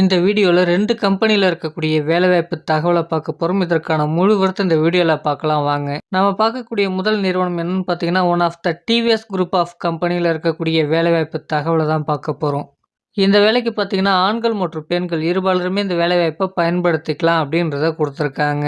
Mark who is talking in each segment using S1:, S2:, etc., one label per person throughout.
S1: இந்த வீடியோவில் ரெண்டு கம்பெனியில் இருக்கக்கூடிய வேலைவாய்ப்பு தகவலை பார்க்க போகிறோம் இதற்கான முழு விவரத்தை இந்த வீடியோவில் பார்க்கலாம் வாங்க. நம்ம பார்க்கக்கூடிய முதல் நிறுவனம் என்னன்னு பார்த்தீங்கன்னா one of the TVS group of கம்பெனியில் இருக்கக்கூடிய வேலைவாய்ப்பு தகவலை தான் பார்க்க போகிறோம் இந்த வேலைக்கு பார்த்தீங்கன்னா ஆண்கள் மற்றும் பெண்கள் இருபாலருமே இந்த வேலைவாய்ப்பை பயன்படுத்திக்கலாம் அப்படின்றத கொடுத்துருக்காங்க.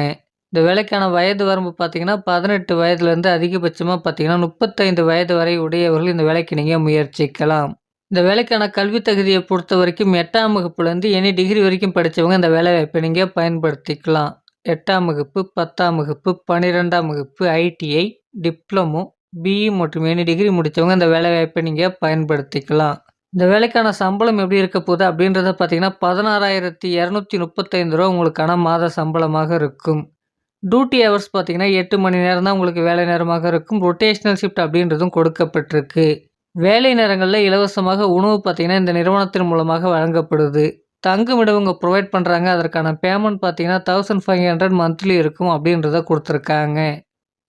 S1: இந்த வேலைக்கான வயது வரம்பு பார்த்தீங்கன்னா பதினெட்டு வயதுலேருந்து அதிகபட்சமாக பார்த்தீங்கன்னா முப்பத்தைந்து வயது வரை உடையவர்கள் இந்த வேலைக்கு நீங்கள் முயற்சிக்கலாம். இந்த வேலைக்கான கல்வி தகுதியை பொறுத்த வரைக்கும் எட்டாம் வகுப்புலேருந்து எனி டிகிரி வரைக்கும் படித்தவங்க இந்த வேலைவாய்ப்பை நீங்கள் பயன்படுத்திக்கலாம். எட்டாம் வகுப்பு பத்தாம் வகுப்பு பன்னிரெண்டாம் வகுப்பு ஐடிஐ டிப்ளமோ பிஇ மற்றும் எனி டிகிரி முடித்தவங்க இந்த வேலைவாய்ப்பை நீங்கள் பயன்படுத்திக்கலாம். இந்த வேலைக்கான சம்பளம் எப்படி இருக்க போகுது அப்படின்றத பார்த்தீங்கன்னா பதினாறாயிரத்தி இரநூத்தி முப்பத்தைந்து ரூபா உங்களுக்கான மாத சம்பளமாக இருக்கும். டியூட்டி ஹவர்ஸ் பார்த்தீங்கன்னா எட்டு மணி நேரம் தான் உங்களுக்கு வேலை நேரமாக இருக்கும். ரொட்டேஷ்னல் ஷிஃப்ட் அப்படின்றதும் கொடுக்கப்பட்டிருக்கு. வேலை நேரங்களில் இலவசமாக உணவு பார்த்தீங்கன்னா இந்த நிறுவனத்தின் மூலமாக வழங்கப்படுது. தங்குமிடம் இவங்க ப்ரொவைட் பண்ணுறாங்க அதற்கான பேமெண்ட் பார்த்தீங்கன்னா தௌசண்ட் ஃபைவ் ஹண்ட்ரட் மந்த்லி இருக்கும் அப்படின்றத கொடுத்துருக்காங்க.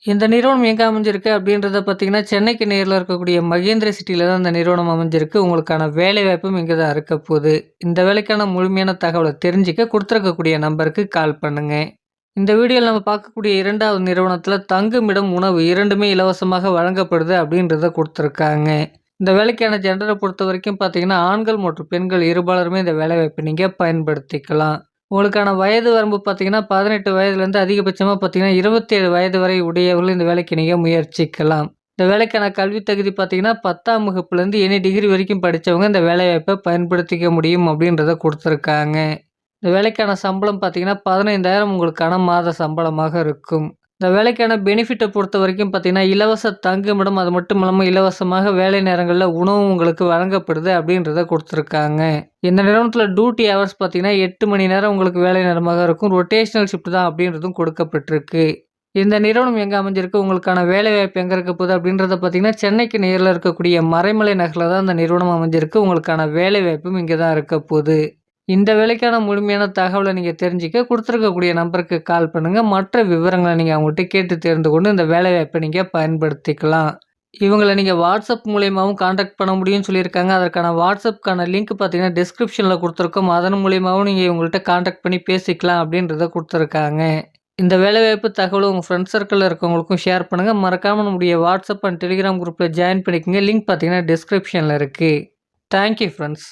S1: இந்த நிறுவனம் எங்கே அமைஞ்சிருக்கு அப்படின்றத பார்த்தீங்கன்னா சென்னைக்கு நேரில் இருக்கக்கூடிய மகேந்திர சிட்டியில் தான் இந்த நிறுவனம் அமைஞ்சிருக்கு. உங்களுக்கான வேலை வாய்ப்பும் இங்கே தான் இருக்க போகுது. இந்த வேலைக்கான முழுமையான தகவலை தெரிஞ்சுக்க கொடுத்துருக்கக்கூடிய நம்பருக்கு கால் பண்ணுங்கள் இந்த வீடியோவில் நம்ம பார்க்கக்கூடிய இரண்டாவது நிறுவனத்தில் தங்குமிடம் உணவு இரண்டுமே இலவசமாக வழங்கப்படுது அப்படின்றத கொடுத்துருக்காங்க. இந்த வேலைக்கான ஜெண்டரை பொறுத்த வரைக்கும் பார்த்தீங்கன்னா ஆண்கள் மற்றும் பெண்கள் இருபாலருமே இந்த வேலைவாய்ப்பை நீங்கள் பயன்படுத்திக்கலாம். உங்களுக்கான வயது வரம்பு பார்த்தீங்கன்னா பதினெட்டு வயதுலேருந்து அதிகபட்சமாக பார்த்தீங்கன்னா இருபத்தேழு வயது வரை உடையவர்கள் இந்த வேலைக்கு நீங்கள் முயற்சிக்கலாம். இந்த வேலைக்கான கல்வி தகுதி பார்த்தீங்கன்னா பத்தாம் வகுப்புலேருந்து எனி டிகிரி வரைக்கும் படித்தவங்க இந்த வேலைவாய்ப்பை பயன்படுத்திக்க முடியும் அப்படின்றத கொடுத்துருக்காங்க. இந்த வேலைக்கான சம்பளம் பார்த்தீங்கன்னா பதினைந்தாயிரம் உங்களுக்கான மாத சம்பளமாக இருக்கும். இந்த வேலைக்கான பெனிஃபிட்டை பொறுத்த வரைக்கும் பார்த்தீங்கன்னா இலவச தங்குமிடம் அது மட்டும் இல்லாமல் இலவசமாக வேலை நேரங்களில் உணவு உங்களுக்கு வழங்கப்படுது அப்படின்றத கொடுத்துருக்காங்க. இந்த நிறுவனத்தில் டியூட்டி ஹவர்ஸ் பார்த்தீங்கன்னா எட்டு மணி நேரம் உங்களுக்கு வேலை நேரமாக இருக்கும். ரொட்டேஷனல் ஷிஃப்ட் தான் அப்படின்றதும் கொடுக்கப்பட்டிருக்கு. இந்த நிறுவனம் எங்கே அமைஞ்சிருக்கு? உங்களுக்கான வேலை வாய்ப்பு எங்கே இருக்க போகுது அப்படின்றத பார்த்தீங்கன்னா சென்னைக்கு நேரில் இருக்கக்கூடிய மறைமலை நகரில் தான் இந்த நிறுவனம் அமைஞ்சிருக்கு. உங்களுக்கான வேலை வாய்ப்பும் இங்கே தான் இருக்க போகுது. இந்த வேலைக்கான முழுமையான தகவலை நீங்கள் தெரிஞ்சிக்க கொடுத்துருக்கக்கூடிய நம்பருக்கு கால் பண்ணுங்கள் மற்ற விவரங்களை நீங்கள் அவங்கள்ட்ட கேட்டு தெரிந்து கொண்டு இந்த வேலைவாய்ப்பை நீங்கள் பயன்படுத்திக்கலாம். இவங்களை நீங்கள் வாட்ஸ்அப் மூலியமாகவும் காண்டாக்ட் பண்ண முடியும்னு சொல்லியிருக்காங்க. அதற்கான வாட்ஸ்அப்க்கான லிங்க் பார்த்தீங்கன்னா டிஸ்கிரிப்ஷனில் கொடுத்துருக்கோம். அதன் மூலியமாகவும் நீங்கள் இவங்கள்ட்ட காண்டாக்ட் பண்ணி பேசிக்கலாம் அப்படின்றத கொடுத்துருக்காங்க. இந்த வேலைவாய்ப்பு தகவல் உங்கள் ஃப்ரெண்ட்ஸ் சர்க்கிளில் இருக்கவங்களுக்கும் ஷேர் பண்ணுங்கள் மறக்காமல் நம்முடைய வாட்ஸ்அப் அண்ட் டெலிகிராம் குரூப்பில் ஜாயின் பண்ணிக்கோங்க. லிங்க் பார்த்தீங்கன்னா டிஸ்கிரிப்ஷனில் இருக்குது தேங்க்யூ ஃப்ரெண்ட்ஸ்